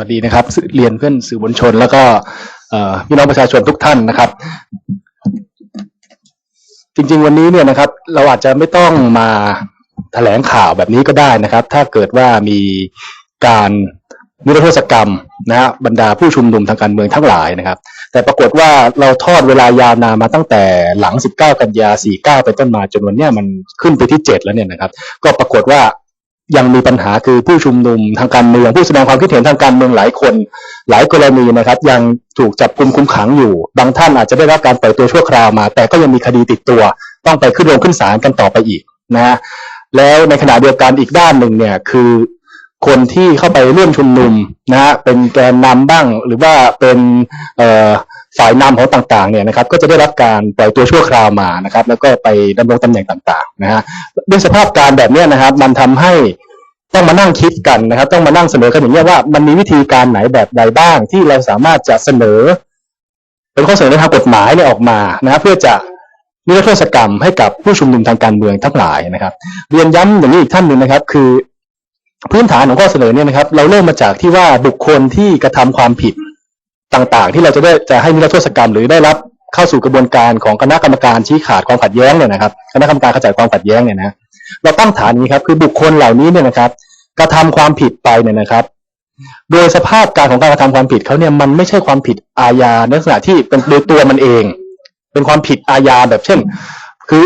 วัสดีนะครับสื่อเรียนเพื่อนสื่อมวลชน แล้วก็พี่น้องประชาชนทุกท่านนะครับ จริง ๆ วันนี้เนี่ยนะครับ เราอาจจะไม่ต้องมาแถลงข่าวแบบนี้ก็ได้นะครับ ถ้าเกิดว่ามีการนิรโทษกรรมนะฮะบรรดาผู้ชุมนุมทางการเมืองทั้งหลายนะครับ แต่ปรากฏว่าเราทอดเวลายาวนานมาตั้งแต่หลัง 19 กันยา 49 เป็นต้นมาจนวันเนี้ยมันขึ้นไปที่ 7 แล้วเนี่ยนะครับ ก็ปรากฏว่า ยังมีปัญหาคือผู้ชุมนุมทางการเมืองผู้แสดงความคิดเห็นทางการเมืองหลายคน หลายกรณีนะครับ ยังถูกจับกุมคุมขังอยู่ บางท่านอาจจะได้รับการปล่อยตัวชั่วคราวมา แต่ก็ยังมีคดีติดตัว ต้องไปขึ้นโรงขึ้นศาลกันต่อไปอีกนะฮะแล้วในขณะเดียวกันอีกด้านหนึ่งเนี่ยคือคนที่เข้าไปร่วมชุมนุมนะฮะเป็นแกนนำบ้าง หรือว่าเป็นเอ่อ ฝ่ายนำของต่างๆเนี่ยนะครับก็จะได้รับการปล่อยตัวชั่วคราวมานะครับแล้วก็ไปดำรงตำแหน่งต่างๆนะฮะด้วยสภาพการแบบนี้นะครับมันทำให้ต้องมานั่งคิดกันนะครับ ต้องมานั่งเสนอกันอย่างเงี้ว่ามันมีวิธีการไหนแบบใดบ้าง ที่เราสามารถจะเสนอ เป็นข้อเสนอทางกฎหมายเนี่ยออกมานะครับเพื่อจะนิรโทษกรรมให้กับผู้ชุมนุมทางการเมืองทั้งหลายนะครับ เรียนย้ำอย่างนี้อีกท่านหนึ่งนะครับ คือ พื้นฐานของข้อเสนอเนี่ยนะครับ เราเริ่มมาจากที่ว่าบุคคลที่กระทำความผิด ต่างๆ ที่เราจะได้จะให้นิรโทษกรรมหรือได้รับเข้าสู่กระบวนการของคณะกรรมการชี้ขาดความขัดแย้งเนี่ยนะครับคณะกรรมการขจัดความขัดแย้งเนี่ยนะเราตั้งฐานนี้ครับคือบุคคลเหล่านี้เนี่ยนะครับกระทำความผิดไปเนี่ยนะครับ โดยสภาพการของการกระทำความผิดเขาเนี่ยมันไม่ใช่ความผิดอาญาในลักษณะที่เป็นโดยตัวมันเอง เป็นความผิดอาญาแบบเช่น คือ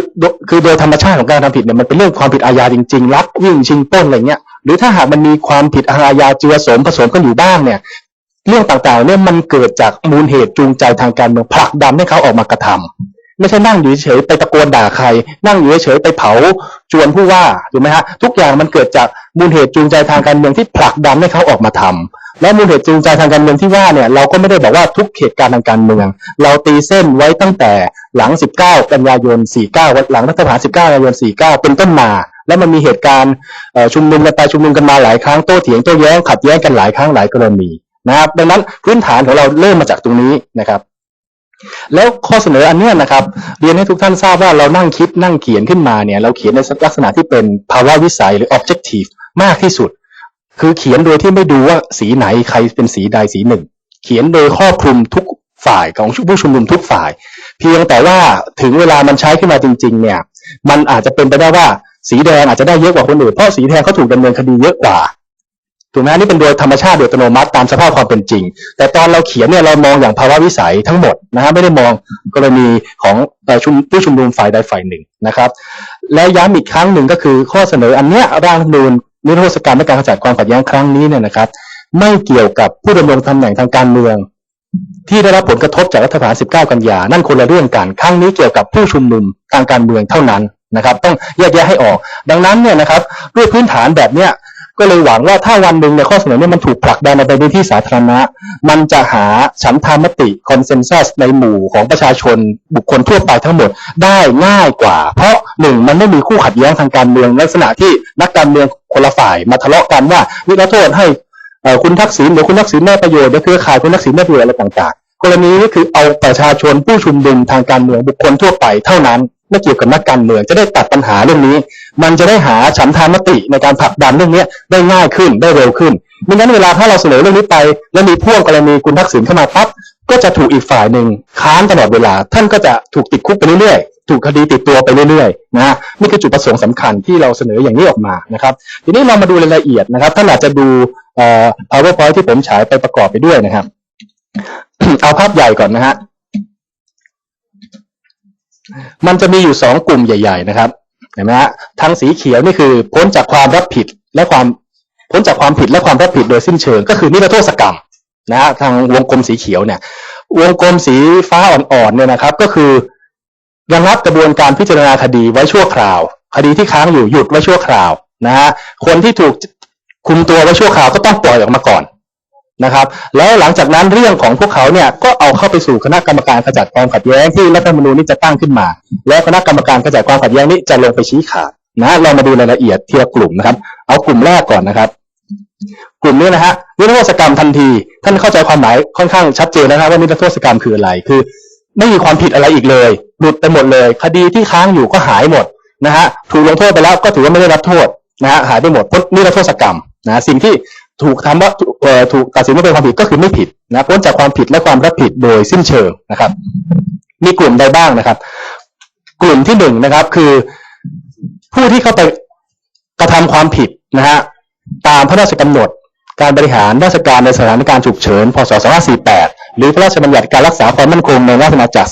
คือโดยธรรมชาติของการทำผิดเนี่ยมันเป็นเรื่องความผิดอาญาจริงๆลักวิ่งชิงป้นอะไรเงี้ยหรือถ้าหากมันมีความผิดอาญาเจือสมผสมกันอยู่บ้างเนี่ย เรื่องต่างๆเนี่ยมันเกิดจากมูลเหตุจูงใจทางการเมืองผลักดันให้เขาออกมากระทำไม่ใช่นั่งอยู่เฉยไปตะโกนด่าใคร นั่งอยู่เฉยไปเผาจวนผู้ว่าถูกไหมฮะทุกอย่างมันเกิดจากมูลเหตุจูงใจทางการเมืองที่ผลักดันให้เขาออกมาทำและมูลเหตุจูงใจทางการเมืองที่ว่าเนี่ยเราก็ไม่ได้บอกว่าทุกเหตุการณ์ทางการเมือง เราตีเส้นไว้ตั้งแต่หลัง 19 กันยายน 49 วันหลังรัฐประหาร 19 กันยายน 49 เป็นต้นมา แล้วมันมีเหตุการณ์ชุมนุมกันไปชุมนุมกันมาหลายครั้งโต้เถียงโต้แย้งขัดแย้งกันหลายครั้งหลายกรณี นะครับ ดังนั้นพื้นฐานของเราเริ่มมาจากตรงนี้นะครับ แล้วข้อเสนออันเนี้ยนะครับ เรียนให้ทุกท่านทราบว่าเรานั่งคิดนั่งเขียนขึ้นมาเนี่ย เราเขียนในลักษณะที่เป็นภาวะวิสัยหรือ objective มากที่สุด คือเขียนโดยที่ไม่ดูว่าสีไหนใครเป็นสีใดสีหนึ่ง เขียนโดยครอบคลุมทุกฝ่ายของผู้ชุมนุมทุกฝ่าย เพียงแต่ว่าถึงเวลามันใช้ขึ้นมาจริง ๆ เนี่ย มันอาจจะเป็นไปได้ว่าสีแดงอาจจะได้เยอะกว่าคนอื่นเพราะสีแดงเขาถูกดำเนินคดีเยอะกว่า ถูกไหมนี่เป็นโดยธรรมชาติโดยอัตโนมัติตามสภาพความเป็นจริง แต่ตอนเราเขียนเนี่ยเรามองอย่างภาวะวิสัยทั้งหมดนะฮะไม่ได้มองกรณีของชุมผู้ชุมนุมฝ่ายใดฝ่ายหนึ่งนะครับ และย้ำอีกครั้งหนึ่งก็คือข้อเสนออันเนี้ยร่างรัฐมนูญนิรโทษกรรมและการขจัดความขัดแย้งครั้งนี้เนี่ยนะครับ ไม่เกี่ยวกับผู้ดำรงตำแหน่งทางการเมือง ที่ได้รับผลกระทบจากรัฐประหาร 19 กันยา นั่นคนละเรื่องกันครั้งนี้เกี่ยวกับผู้ชุมนุมทางการเมืองเท่านั้นนะครับ ต้องแยกแยะให้ออก ดังนั้นเนี่ยนะครับด้วยพื้นฐานแบบเนี้ย ก็เลยหวังว่าถ้าวันหนึ่งในข้อเสนอเนี่ยมันถูกผลักดันไปในที่สาธารณะ มันจะหาฉันทามติคอนเซนแซสในหมู่ของประชาชนบุคคลทั่วไปทั้งหมดได้ง่ายกว่า เพราะหนึ่งมันไม่มีคู่ขัดแย้งทางการเมืองลักษณะที่นักการเมืองคนละฝ่ายมาทะเลาะกันว่านิรโทษให้คุณทักษิณหรือคุณทักษิณได้ประโยชน์หรือเครือข่ายคุณทักษิณได้ประโยชน์อะไรต่างๆกรณีนี้คือเอาประชาชนผู้ชุมนุมทางการเมืองบุคคลทั่วไปเท่านั้น ไม่เกี่ยวกับนักการเมืองจะได้ตัดปัญหาเรื่องนี้ มันจะได้หาฉันทามติในการผลักดันเรื่องนี้ได้ง่ายขึ้นได้เร็วขึ้นไม่งั้นเวลาถ้าเราเสนอเรื่องนี้ไป แล้วมีพ่วงกรณีคุณทักษิณเข้ามาปั๊บก็จะถูกอีกฝ่ายหนึ่งค้านตลอดเวลา ท่านก็จะถูกติดคุกไปเรื่อยๆถูกคดีติดตัวไปเรื่อยๆนะฮะนี่คือจุดประสงค์สำคัญที่เราเสนออย่างนี้ออกมานะครับทีนี้เรามาดูรายละเอียดนะครับท่านอาจจะดูเอ่อ powerpoint ที่ผมฉายไปประกอบไปด้วยนะครับเอาภาพใหญ่ก่อนนะฮะ มันจะมีอยู่สองกลุ่มใหญ่ ๆ นะครับเห็นไหมฮะทางสีเขียวนี่คือพ้นจากความรับผิดและความพ้นจากความผิดและความรับผิดโดยสิ้นเชิง ก็คือนิรโทษกรรมนะฮะทางวงกลมสีเขียวเนี่ยวงกลมสีฟ้าอ่อนๆเนี่ยนะครับ ก็คือระงับกระบวนการพิจารณาคดีไว้ชั่วคราว คดีที่ค้างอยู่หยุดไว้ชั่วคราวนะฮะคนที่ถูกคุมตัวไว้ชั่วคราวก็ต้องปล่อยออกมาก่อน นะครับ แล้วหลังจากนั้นเรื่องของพวกเขาเนี่ยก็เอาเข้าไปสู่คณะกรรมการขจัดความขัดแย้งที่รัฐธรรมนูญนี้จะตั้งขึ้นมา และคณะกรรมการขจัดความขัดแย้งนี้จะลงไปชี้ขาดนะเรามาดูรายละเอียดเทีละกลุ่มนะครับ เอากลุ่มแรกก่อนนะครับ กลุ่มนี้นะฮะนิรโทษกรรมทันที ท่านเข้าใจความหมายค่อนข้างชัดเจนนะครับว่านิรโทษกรรมคืออะไรคือ ไม่มีความผิดอะไรอีกเลยหลุดไปหมดเลย คดีที่ค้างอยู่ก็หายหมดนะฮะถูกลงโทษไปแล้วก็ถือว่าไม่ได้รับโทษนะฮะหายไปหมดพ้นนิรโทษกรรมนะสิ่งที่ ถูกทำว่าถูกตัดสินว่าเป็นความผิดก็คือไม่ผิดนะพ้นจากความผิดและความรับผิดโดยสิ้นเชิงนะครับ มีกลุ่มใดบ้างนะครับ กลุ่มที่หนึ่งนะครับคือผู้ที่เข้าไปกระทำความผิดนะฮะตามพระราชกำหนดการบริหารราชการในสถานการณ์ฉุกเฉิน พศ 2548 หรือพระราชบัญญัติการรักษาความมั่นคงในราชอาณาจักร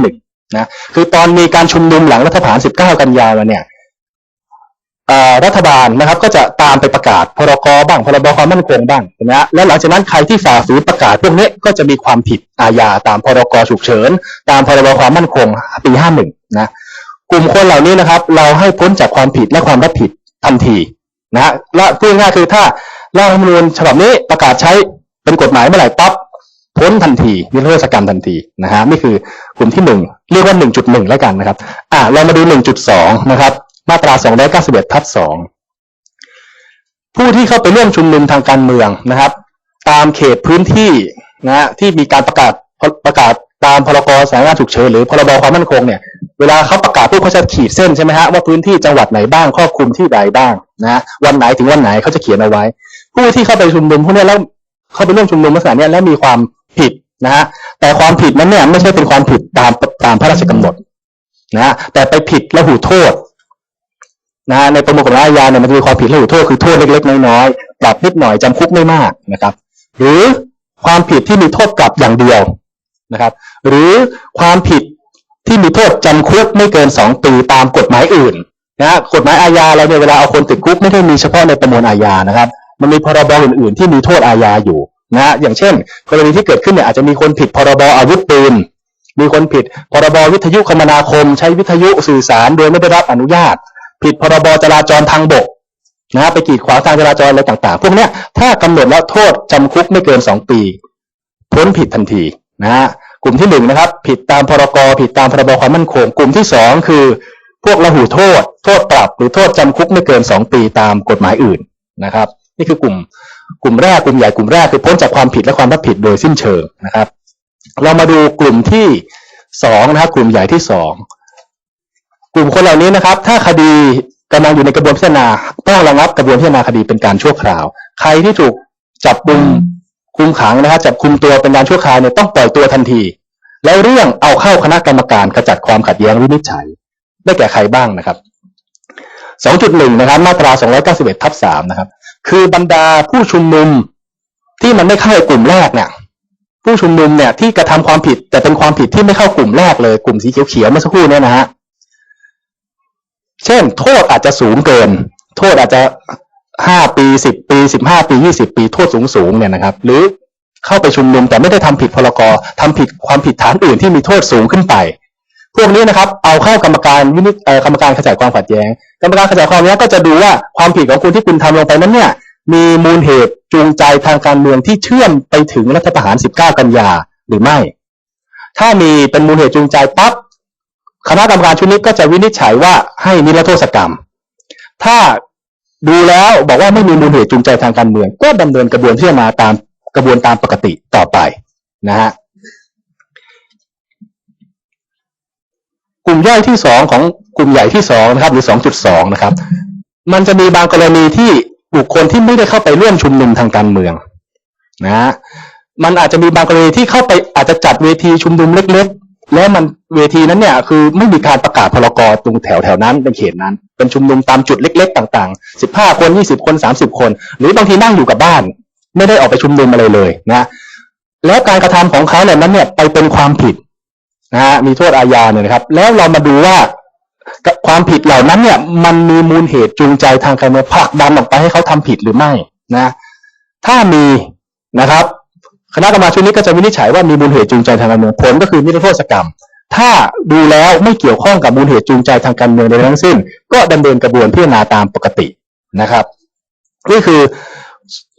2551 นะ คือตอนมีการชุมนุมหลังรัฐประหาร 19 กันยายนมาเนี่ย รัฐบาลนะครับก็จะตามไปประกาศพรกบ้างพรบความมั่นคงบ้างนะฮะแล้วหลังจากนั้นใครที่ฝ่าฝืนประกาศพวกนี้ก็จะมีความผิดอาญาตามพรกฉุกเฉิน ตามพรบความมั่นคงปี 51 นะกลุ่มคนเหล่านี้นะครับ เราให้พ้นจากความผิดและความรับผิดทันทีนะฮะและพูดง่ายคือถ้าร่างรัฐมนูญฉบับนี้ประกาศใช้เป็นกฎหมายเมื่อไหร่ปั๊บพ้นทันทีนิรโทษกรรมทันทีนะฮะนี่คือกลุ่มที่หนึ่งเรียกว่า 1.1 แล้วกันนะครับ อ่าเรามาดู 1.2 นะครับ มาตรา 291ทับ2ผู้ที่เข้าไปร่วมชุมนุมทางการเมืองนะครับ ตามเขตพื้นที่นะฮะที่มีการประกาศประกาศตามพรกสถานการณ์ฉุกเฉินหรือพรบความมั่นคงเนี่ยเวลาเขาประกาศพวกเขาจะขีดเส้นใช่ไหมฮะว่าพื้นที่จังหวัดไหนบ้างครอบคลุมที่ใดบ้างนะวันไหนถึงวันไหนเขาจะเขียนเอาไว้ ผู้ที่เข้าไปชุมนุมพวกนี้แล้วเข้าไปร่วมชุมนุมลักษณะนี้แล้วมีความผิดนะฮะแต่ความผิดนั้นเนี่ยไม่ใช่เป็นความผิดตามตามพระราชกำหนดนะฮะแต่ไปผิดและหูโทษ นะในประมวลกฎหมายอาญาเนี่ยมันจะมีความผิดและหูโทษคือโทษเล็กๆน้อยๆปรับนิดหน่อยจำคุกไม่มากนะครับ หรือความผิดที่มีโทษปรับอย่างเดียวนะครับ หรือความผิดที่มีโทษจำคุกไม่เกินสองปีตามกฎหมายอื่นนะฮะกฎหมายอาญาเราเนี่ยเวลาเอาคนติดคุกไม่ได้มีเฉพาะในประมวลอาญานะครับ มันมีพรบอื่น ๆ ที่มีโทษอาญาอยู่นะฮะอย่างเช่น กรณีที่เกิดขึ้นเนี่ยอาจจะมีคนผิดพรบอาวุธปืนมีคนผิดพรบวิทยุคมนาคม ใช้วิทยุสื่อสารโดยไม่ได้รับอนุญาต ผิดพรบจราจรทางบกนะฮะไปกีดขวางทางจราจรอะไรต่าง ๆ พวกเนี้ยถ้ากำหนดแล้วโทษจำคุกไม่เกินสองปี พ้นผิดทันทีนะฮะกลุ่มที่หนึ่งนะครับ ผิดตามพรกผิดตามพรบความมั่นคง กลุ่มที่สองคือ พวกละหูโทษ โทษปรับหรือโทษจำคุกไม่เกินสองปีตามกฎหมายอื่นนะครับ นี่คือกลุ่มกลุ่มแรกกลุ่มใหญ่กลุ่มแรกคือพ้นจากความผิดและความรับผิดโดยสิ้นเชิงนะครับ เรามาดูกลุ่มที่สองนะครับกลุ่มใหญ่ที่สอง กลุ่มคนเหล่านี้นะครับ ถ้าคดีกำลังอยู่ในกระบวนพิจารณาต้องระงับกระบวนพิจารณาคดีเป็นการชั่วคราว ใครที่ถูกจับกุมคุมขังนะครับจับคุมตัวเป็นการชั่วคราวเนี่ยต้องปล่อยตัวทันที แล้วเรื่องเอาเข้าคณะกรรมการขจัดความขัดแย้งวินิจฉัย ได้แก่ใครบ้างนะครับ 2.1 นะครับ มาตรา 291 ทับ 3 นะครับ คือบรรดาผู้ชุมนุมที่มันไม่เข้ากลุ่มแรกเนี่ย ผู้ชุมนุมเนี่ยที่กระทำความผิดแต่เป็นความผิดที่ไม่เข้ากลุ่มแรกเลยกลุ่มสีเขียวๆเมื่อสักครู่เนี่ยนะฮะ เช่น โทษอาจจะสูงเกิน โทษอาจจะห้าปีสิบปีสิบห้าปียี่สิบปีโทษสูงสูงเนี่ยนะครับ หรือเข้าไปชุมนุมแต่ไม่ได้ทำผิดพรกทำผิดความผิดฐานอื่นที่มีโทษสูงขึ้นไป พวกนี้นะครับ เอาเข้ากรรมการวินิจกรรมการขจัดความขัดแย้ง กรรมการขจัดความขัดแย้งก็จะดูว่าความผิดของคุณที่คุณทำลงไปนั้นเนี่ย มีมูลเหตุจูงใจทางการเมืองที่เชื่อมไปถึงรัฐประหาร 19 กันยาหรือไม่ ถ้ามีเป็นมูลเหตุจูงใจปั๊บ คณะกรรมการชุดนี้ก็จะวินิจฉัยว่าให้นิรโทษกรรม ถ้าดูแล้วบอกว่าไม่มีมูลเหตุจูงใจทางการเมือง ก็ดำเนินกระบวนพิจารณาตามกระบวนตามปกติต่อไปนะฮะกลุ่มย่อยที่สองของกลุ่มใหญ่ที่สองนะครับ หรือสองจุดสองนะครับ มันจะมีบางกรณีที่บุคคลที่ไม่ได้เข้าไปร่วมชุมนุมทางการเมืองนะฮะมันอาจจะมีบางกรณีที่เข้าไปอาจจะจัดเวทีชุมนุมเล็ก แล้วมันเวทีนั้นเนี่ยคือไม่มีการประกาศพรกรตรงแถวแถวนั้นเป็นเขตนั้น เป็นชุมนุมตามจุดเล็ก ๆ ต่างๆสิบห้าคนยี่สิบคนสามสิบคน หรือบางทีนั่งอยู่กับบ้าน ไม่ได้ออกไปชุมนุมอะไรเลยนะแล้วการกระทำของเขาเหล่านั้นเนี่ยไปเป็นความผิดนะฮะมีโทษอาญาเนี่ยนะครับ แล้วเรามาดูว่าความผิดเหล่านั้นเนี่ย มันมีมูลเหตุจูงใจทางการเมืองผลักดันออกไปให้เขาทำผิดหรือไม่นะ ถ้ามีนะครับ คณะกรรมการชุดนี้ก็จะวินิจฉัยว่ามีมูลเหตุจูงใจทางการเมืองผลก็คือนิรโทษกรรม ถ้าดูแล้วไม่เกี่ยวข้องกับมูลเหตุจูงใจทางการเมืองใดทั้งสิ้น ก็ดำเนินกระบวนพิจารณาตามปกตินะครับนี่คือ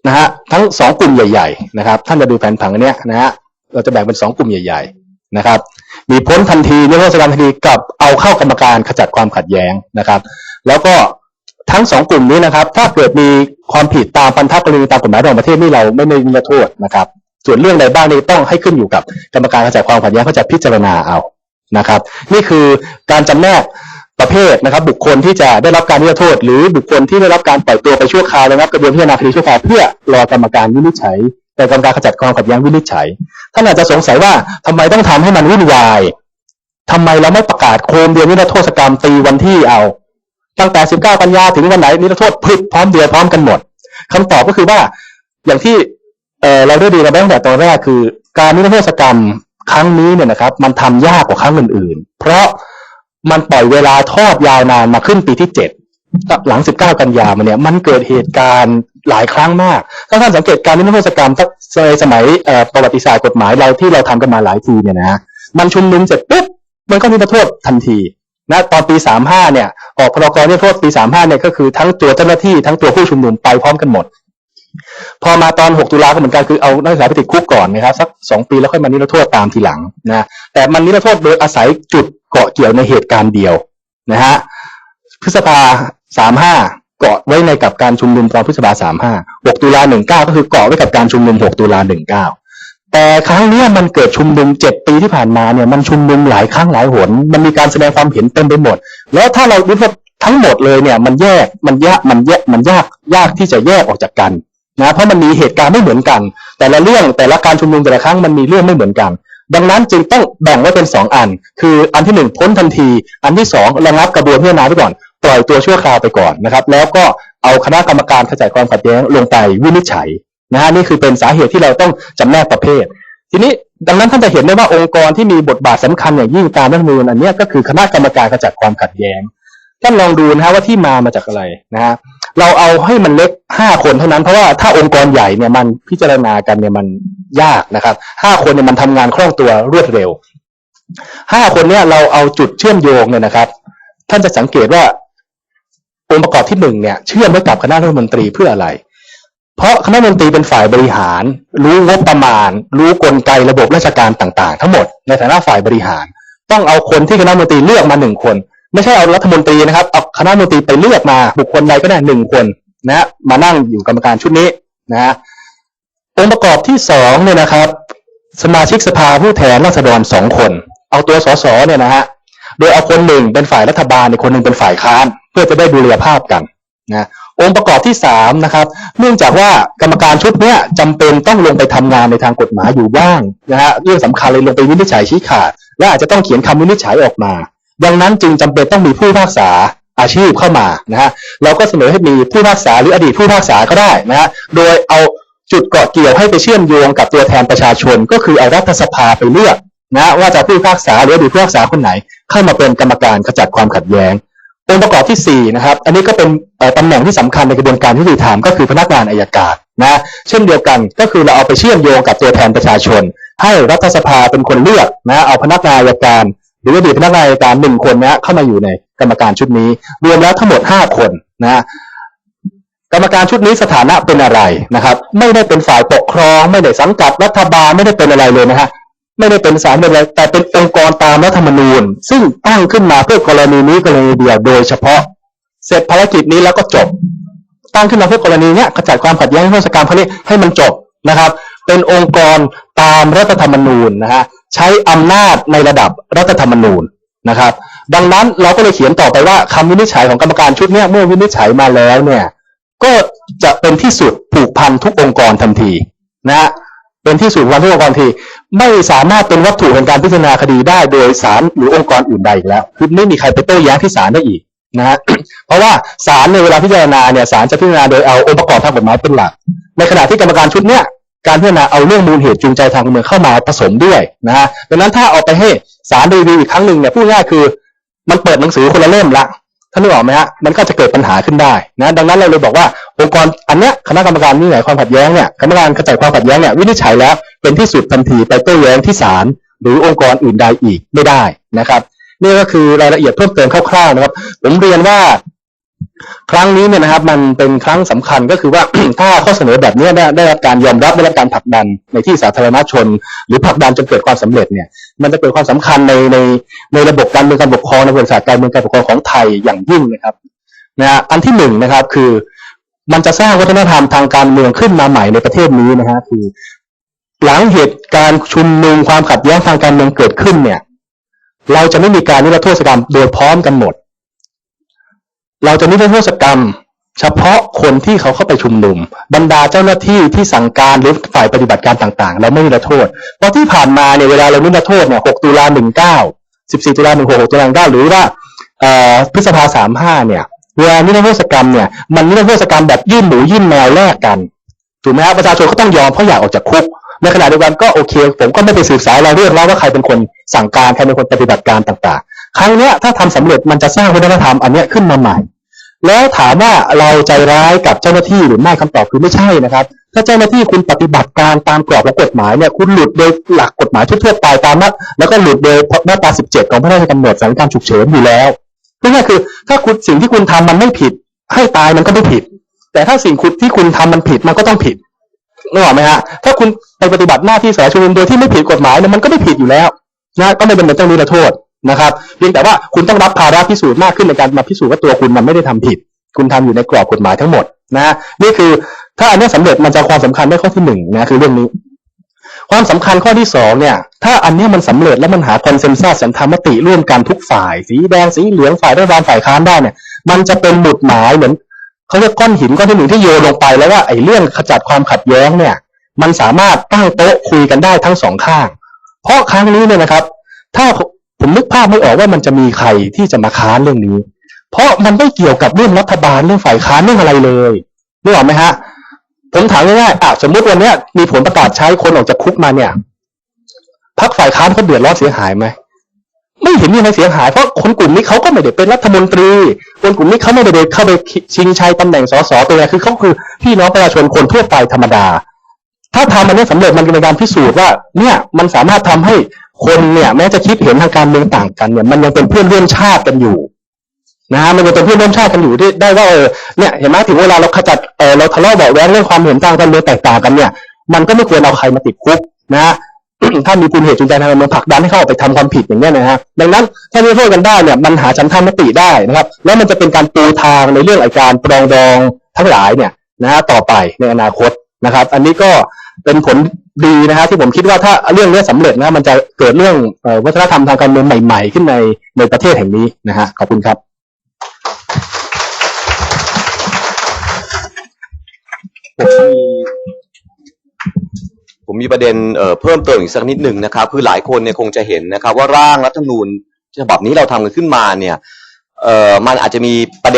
นะฮะทั้งสองกลุ่มใหญ่ๆนะครับท่านจะดูแผนผังอันเนี้ยนะฮะเราจะแบ่งเป็นสองกลุ่มใหญ่ ๆนะครับ มีพ้นทันทีนิรโทษกรรมทันทีกับเอาเข้ากรรมการขจัดความขัดแย้งนะครับ แล้วก็ทั้งสองกลุ่มนี้นะครับ ถ้าเกิดมีความผิดตามพันธกรณีตามกฎหมายระหว่างประเทศนี่เราไม่ได้นิรโทษนะครับ ส่วนเรื่องใดบ้างนี่ต้องให้ขึ้นอยู่กับกรรมการขจัดความขัดแย้งเขาจะพิจารณาเอานะครับ นี่คือการจำแนกประเภทนะครับ บุคคลที่จะได้รับการนิรโทษ หรือบุคคลที่ได้รับการปล่อยตัวไปชั่วคราวระงับกระบวนพิจารณาคดีชั่วคราวเพื่อรอกรรมการวินิจฉัย แต่กรรมการขจัดความขัดแย้งวินิจฉัยท่านอาจจะสงสัยว่าทำไมต้องทำให้มันวุ่นวายทำไมเราไม่ประกาศโคมเดือนนิรโทษกรรมตีวันที่เอา ตั้งแต่ 19 กันยาถึงวันไหนนิรโทษพึบพร้อมเดียวพร้อมกันหมดคำตอบก็คือว่าอย่างที่ เออเราได้ดีเราตั้งแต่ตอนแรกคือ การนิรโทษกรรมครั้งนี้เนี่ยนะครับ มันทำยากกว่าครั้งอื่นๆ เพราะมันปล่อยเวลาทอดยาวนานมาขึ้นปีที่เจ็ดหลัง 19 กันยามาเนี่ย มันเกิดเหตุการณ์หลายครั้งมาก ถ้าท่านสังเกตการนิรโทษกรรมตั้งในสมัยเอ่อประวัติศาสตร์กฎหมายเราที่เราทำกันมาหลายทีเนี่ยนะมันชุมนุมเสร็จปุ๊บมันก็นิรโทษทันทีนะตอนปี 35 เนี่ย ออกพรกรนิรโทษปี 35 เนี่ยก็คือทั้งตัวเจ้าหน้าที่ทั้งตัวผู้ชุมนุมไปพร้อมกันหมด พอมาตอน 6 ตุลาก็เหมือนกันคือเอานักศึกษาไปติดคุกก่อนนะครับสัก 2 ปีแล้วค่อยมานิรโทษตามทีหลังนะแต่มันนิรโทษโดยอาศัยจุดเกาะเกี่ยวในเหตุการณ์เดียวนะฮะพฤษภา 35 เกาะไว้ในกับการชุมนุมตอนพฤษภา 35 6 ตุลา 19 ก็คือเกาะไว้กับการชุมนุม 6 ตุลา 19แต่ครั้งนี้มันเกิดชุมนุมเจ็ดปีที่ผ่านมาเนี่ยมันชุมนุมหลายครั้งหลายหน มันมีการแสดงความเห็นเต็มไปหมด แล้วถ้าเราดูทั้งหมดเลยเนี่ยมันแยกมันยากมันแยกมันยากยากที่จะแยกออกจากกัน นะเพราะมันมีเหตุการณ์ไม่เหมือนกัน แต่ละเรื่องแต่ละการชุมนุมแต่ละครั้งมันมีเรื่องไม่เหมือนกัน ดังนั้นจึงต้องแบ่งไว้เป็นสองอัน คืออันที่หนึ่งพ้นทันที อันที่สองระงับกระบวนพิจารณาไว้ก่อน ปล่อยตัวชั่วคราวไปก่อนนะครับ แล้วก็เอาคณะกรรมการขจัดความขัดแย้งลงไปวินิจฉัยนะฮะนี่คือเป็นสาเหตุที่เราต้องจำแนกประเภท ทีนี้ดังนั้นท่านจะเห็นได้ว่าองค์กรที่มีบทบาทสำคัญอย่างยิ่งตามรัฐมนูญอันนี้ก็คือคณะกรรมการขจัดความขัดแย้งท่านลองดูนะฮะว่าที่มามาจากอะไรนะฮะ เราเอาให้มันเล็กห้าคนเท่านั้น เพราะว่าถ้าองค์กรใหญ่เนี่ยมันพิจารณากันเนี่ยมันยากนะครับห้าคนเนี่ยมันทำงานคล่องตัวรวดเร็วห้าคนเนี่ยเราเอาจุดเชื่อมโยงเนี่ยนะครับ ท่านจะสังเกตว่าองค์ประกอบที่หนึ่งเนี่ยเชื่อมไว้กับคณะรัฐมนตรีเพื่ออะไร เพราะคณะรัฐมนตรีเป็นฝ่ายบริหาร รู้งบประมาณ รู้กลไกระบบราชการต่างๆ ทั้งหมดในฐานะฝ่ายบริหาร ต้องเอาคนที่คณะรัฐมนตรีเลือกมาหนึ่งคน ไม่ใช่เอารัฐมนตรีนะครับเอา ณะมนตรีไปเลือกมาบุคคลใดก็ได้หนึ่งคนนะมานั่งอยู่กรรมการชุดนี้นะองค์ประกอบที่สองเนี่ยนะครับ สมาชิกสภาผู้แทนราษฎรสองคน เอาตัวสสเนี่ยนะฮะโดยเอาคนหนึ่งเป็นฝ่ายรัฐบาลอีกคนหนึ่งเป็นฝ่ายค้าน เพื่อจะได้ดูแลภาพกันนะองค์ประกอบที่สามนะครับ เนื่องจากว่ากรรมการชุดเนี้ยจำเป็นต้องลงไปทำงานในทางกฎหมายอยู่บ้างนะฮะเรื่องสำคัญเลยลงไปวินิจฉัยชี้ขาด และอาจจะต้องเขียนคำวินิจฉัยออกมา ดังนั้นจึงจำเป็นต้องมีผู้พิพากษา อาชีพเข้ามานะฮะเราก็เสนอให้มีผู้พิพากษาหรืออดีตผู้พิพากษาก็ได้นะฮะโดยเอาจุดเกาะเกี่ยวให้ไปเชื่อมโยงกับตัวแทนประชาชน ก็คือเอารัฐสภาไปเลือกนะว่าจะผู้พิพากษาหรืออดีตผู้พิพากษาคนไหน เข้ามาเป็นกรรมการขจัดความขัดแย้งองค์ประกอบที่4นะครับอันนี้ก็เป็นตำแหน่งที่สำคัญในกระบวนการยุติธรรมก็คือพนักงานอายการนะเช่นเดียวกันก็คือเราเอาไปเชื่อมโยงกับตัวแทนประชาชน ให้รัฐสภาเป็นคนเลือกนะเอาพนักงานอายการ หรืออดีตพนักงานอายการหนึ่งคนนะเข้ามาอยู่ใน กรรมการชุดนี้ รวมแล้วทั้งหมด 5 คนนะกรรมการชุดนี้สถานะเป็นอะไรนะครับ ไม่ได้เป็นฝ่ายปกครอง ไม่ได้สังกัดรัฐบาลไม่ได้เป็นอะไรเลยนะฮะไม่ได้เป็นสารเป็นอะไรแต่เป็นองค์กรตามรัฐธรรมนูญ ซึ่งตั้งขึ้นมาเพื่อกรณีนี้กรณีเดียวโดยเฉพาะ เสร็จภารกิจนี้แล้วก็จบ ตั้งขึ้นมาเพื่อกรณีเนี้ยขจัดความขัดแย้งเทศกรรมเขาเรียกให้มันจบนะครับ เป็นองค์กรตามรัฐธรรมนูญนะฮะใช้อำนาจในระดับรัฐธรรมนูญ นะครับ ดังนั้นเราก็เลยเขียนต่อไปว่าคำวินิจฉัยของกรรมการชุดเนี้ยเมื่อวินิจฉัยมาแล้วเนี่ยก็จะเป็นที่สุดผูกพันทุกองค์กรทันทีนะเป็นที่สุดวันทุกองค์กรที ไม่สามารถเป็นวัตถุในการพิจารณาคดีได้โดยศาลหรือองค์กรอื่นใดอีกแล้วคือไม่มีใครไปโต้แย้งที่ศาลได้อีกนะฮะเพราะว่าศาลในเวลาพิจารณาเนี่ยศาลจะพิจารณาโดยเอาองค์ประกอบทางกฎหมายเป็นหลัก ในขณะที่กรรมการชุดเนี้ย การพิจารณาเอาเรื่องมูลเหตุจูงใจทางการเมืองเข้ามาผสมด้วยนะฮะดังนั้นถ้าเอาไปให้ศาลรีวิวอีกครั้งหนึ่งเนี่ยพูดง่ายคือมันเปิดหนังสือคนละเล่มละท่านนึกออกไหมฮะมันก็จะเกิดปัญหาขึ้นได้นะดังนั้นเราเลยบอกว่าองค์กรอันเนี้ยคณะกรรมการวินิจฉัยความขัดแย้งเนี่ยคณะกรรมการขจัดความขัดแย้งเนี่ยวินิจฉัยแล้วเป็นที่สุดทันทีไปโต้แย้งที่ศาลหรือองค์กรอื่นใดอีกไม่ได้นะครับนี่ก็คือรายละเอียดเพิ่มเติมคร่าวๆนะครับ ผมเรียนว่า ครั้งนี้เนี่ยนะครับมันเป็นครั้งสำคัญก็คือว่าถ้าข้อเสนอแบบนี้ได้ได้รับการยอมรับได้รับการผลักดันในที่สาธารณชน หรือผลักดันจนเกิดความสำเร็จเนี่ยมันจะเกิดความสำคัญในในในระบบการเมืองการปกครองในบริษัทการเมืองการปกครองของไทยอย่างยิ่งนะครับนะฮะอันที่หนึ่งนะครับคือ มันจะสร้างวัฒนธรรมทางการเมืองขึ้นมาใหม่ในประเทศนี้นะฮะคือ หลังเหตุการณ์ชุมนุมความขัดแย้งทางการเมืองเกิดขึ้นเนี่ย เราจะไม่มีการนิรโทษกรรมโดยพร้อมกันหมด เราจะนิรโทษกรรม เฉพาะคนที่เขาเข้าไปชุมนุม บรรดาเจ้าหน้าที่ที่สั่งการหรือฝ่ายปฏิบัติการต่างๆ เราไม่นิรโทษเพราะที่ผ่านมาเนี่ยเวลาเรานิรโทษเนี่ย6ตุลา19 14ตุลา16 6ตุลา19หรือว่าพฤษภา35เนี่ยเวลานิรโทษกรรมเนี่ยมันนิรโทษกรรมแบบยื่นหมูยื่นแมวแลกกันถูกไหมครับประชาชนก็ต้องยอมเพราะอยากออกจากคุกในขณะเดียวกันก็โอเค ผมก็ไม่ไปสืบสาวรายเรื่องแล้วว่าใครเป็นคนสั่งการใครเป็นคนปฏิบัติการต่าง ๆ ครั้งเนี้ยถ้าทำสำเร็จมันจะสร้างวัฒนธรรมอันเนี้ยขึ้นมาใหม่ แล้วถามว่าเราใจร้ายกับเจ้าหน้าที่หรือไม่คำตอบคือไม่ใช่นะครับ ถ้าเจ้าหน้าที่คุณปฏิบัติการตามกรอบและกฎหมายเนี่ยคุณหลุดโดยหลักกฎหมายทั่วไปตามมาแล้วก็หลุดโดยมาตรา 17 ของพระราชกำหนดสถานการณ์ฉุกเฉินอยู่แล้วง่ายๆคือถ้าคุณสิ่งที่คุณทำมันไม่ผิด ให้ตายมันก็ไม่ผิด แต่ถ้าสิ่งคุณที่คุณทำมันผิดมันก็ต้องผิดนึกออกไหมฮะถ้าคุณไปปฏิบัติหน้าที่สาธารณชุมนุมโดยที่ไม่ผิดกฎหมายเนี่ยมันก็ไม่ผิดอยู่แล้วนะก็ไม่เป็นเจ้านิรโทษ นะครับเพียงแต่ว่าคุณต้องรับภาระพิสูจน์มากขึ้นในการมาพิสูจน์ว่าตัวคุณมันไม่ได้ทำผิด คุณทำอยู่ในกรอบกฎหมายทั้งหมดนะนี่คือถ้าอันเนี้ยสำเร็จมันจะความสำคัญได้ข้อที่หนึ่งนะคือเรื่องนี้ ความสำคัญข้อที่สองเนี่ยถ้าอันเนี้ยมันสำเร็จแล้วมันหาคอนเซนแซสสันธรรมติร่วมกันทุกฝ่าย สีแดงสีเหลืองฝ่ายรัฐบาลฝ่ายค้านได้เนี่ยมันจะเป็นหมุดหมายเหมือนเขาเรียกก้อนหินก้อนที่หนึ่งที่โยนลงไปแล้วว่าไอ้เรื่องขจัดความขัดแย้งเนี่ยมันสามารถตั้งโต๊ะคุยกันได้ทั้งสองข้าง เพราะครั้งนี้เนี่ยนะครับ ถ้า ผมนึกภาพไม่ออกว่ามันจะมีใครที่จะมาค้านเรื่องนี้ เพราะมันไม่เกี่ยวกับเรื่องรัฐบาลเรื่องฝ่ายค้านเรื่องอะไรเลยนึกออกไหมฮะผมถามง่ายๆอะสมมติวันเนี้ยมีผลประกาศใช้คนออกจากคุกมาเนี่ยพักฝ่ายค้านเขาเดือดร้อนเสียหายไหมไม่เห็นมีอะไรเสียหายเพราะคนกลุ่มนี้เขาก็ไม่ได้เป็นรัฐมนตรี คนกลุ่มนี้เขาไม่ได้เข้าไปชิงชัยตำแหน่งสสตัวอะไรคือเขาคือพี่น้องประชาชนคนทั่วไปธรรมดา ถ้าทำมันนี้สำเร็จมันเป็นการพิสูจน์ว่า เนี่ยมันสามารถทำให้ คนเนี่ยแม้จะคิดเห็นทางการเมืองต่างกันเนี่ยมันยังเป็นเพื่อนร่วมชาติกันอยู่นะฮะมันยังเป็นเพื่อนร่วมชาติกันอยู่ได้ได้ว่าเออเนี่ยเห็นไหมถึงเวลาเราขจัดเออเราทะเลาะเบาะแว้งเรื่องความเห็นทางการเมืองแตกต่างกันเนี่ย มันก็ไม่ควรเอาใครมาติดคุกนะฮะถ้ามีคุณเหตุจูงใจทางการเมืองผลักดันให้เขาออกไปทำความผิดอย่างเงี้ยนะฮะดังนั้นถ้ามีโทษกันได้เนี่ยมันหาฉันทามติได้นะครับ แล้วมันจะเป็นการปูทางในเรื่องไอการปรองดองทั้งหลายเนี่ยนะฮะต่อไปในอนาคต นะครับ อันนี้ก็เป็นผลดีนะฮะที่ผมคิดว่าถ้าเรื่องนี้สำเร็จนะมันจะเกิดเรื่องวัฒนธรรมทางการเมืองใหม่ ๆ ขึ้นในในประเทศแห่งนี้นะฮะขอบคุณครับผมมีผมมีประเด็นเเพิ่มเติมอีกสักนิดหนึ่งนะครับ คือหลายคนเนี่ยคงจะเห็นนะครับ ว่าร่างรัฐธรรมนูญฉบับนี้เราทำกันขึ้นมาเนี่ยเออมันอาจจะมีประเด็น